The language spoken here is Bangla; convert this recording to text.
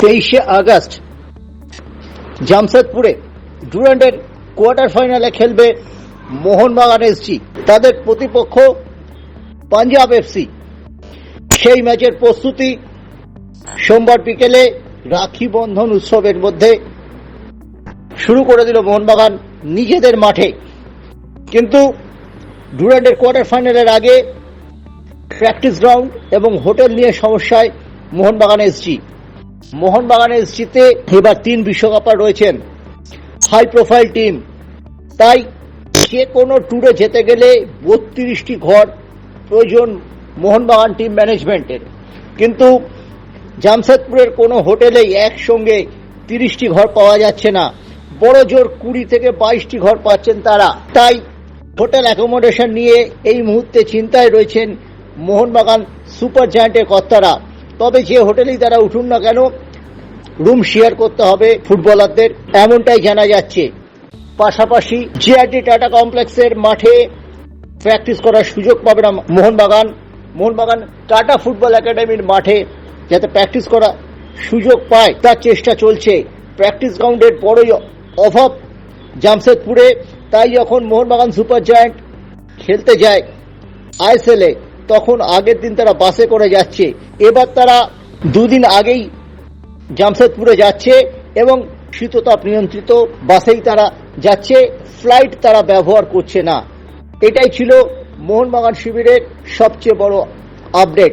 তেইশে আগস্ট, জামশেদপুরে ডুরান্ডের কোয়ার্টার ফাইনালে খেলবে মোহনবাগান এসজি তাদের প্রতিপক্ষ পাঞ্জাব এফসি সেই ম্যাচের প্রস্তুতি সোমবার বিকেলে রাখি বন্ধন উৎসবের মধ্যে শুরু করে দিল মোহনবাগান নিজেদের মাঠে। কিন্তু ডুরান্ডের কোয়ার্টার ফাইনালের আগে প্র্যাকটিস গ্রাউন্ড এবং হোটেল নিয়ে সমস্যায় মোহনবাগান এসজি মোহনবাগান এসজিতে এবার তিন বিশ্বকাপার রয়েছেন। হাই প্রোফাইল টিম তাই যে কোনো ট্যুরে যেতে গেলে বত্রিশটি ঘর প্রয়োজন মোহনবাগান টিম ম্যানেজমেন্টের কিন্তু জামশেদপুরের কোনো হোটেলেই একসঙ্গে তিরিশটি ঘর পাওয়া যাচ্ছে না। বড় জোর কুড়ি থেকে বাইশটি ঘর পাচ্ছেন তারা। তাই হোটেল অ্যাকোমোডেশন নিয়ে এই মুহূর্তে চিন্তায় রয়েছেন মোহনবাগান সুপার জায়ান্টের কর্তারা। তবে যে হোটেলেই তারা উঠুন না কেন, রুম শেয়ার করতে হবে ফুটবলারদের, এমনটাই জানা যাচ্ছে। পাশাপাশি জিআরডি টাটা কমপ্লেক্সের মাঠে প্র্যাকটিস করার সুযোগ পাবে না মোহনবাগান। মোহনবাগান টাটা ফুটবল একাডেমির মাঠে যাতে প্র্যাকটিস করা সুযোগ পায়, তার চেষ্টা চলছে। প্র্যাকটিস গ্রাউন্ডের বড়ই অভাব জামশেদপুরে। তাই যখন মোহনবাগান সুপার জায়ান্ট খেলতে যায় আইএসএলে তখন আগের দিন তারা বাসে করে যাচ্ছে। এবার তারা দুদিন আগেই জামশেদপুরে যাচ্ছে এবং শীততাপ নিয়ন্ত্রিত বাসেই তারা যাচ্ছে। ফ্লাইট তারা ব্যবহার করছে না। এটাই ছিল মোহনবাগান শিবিরের সবচেয়ে বড় আপডেট।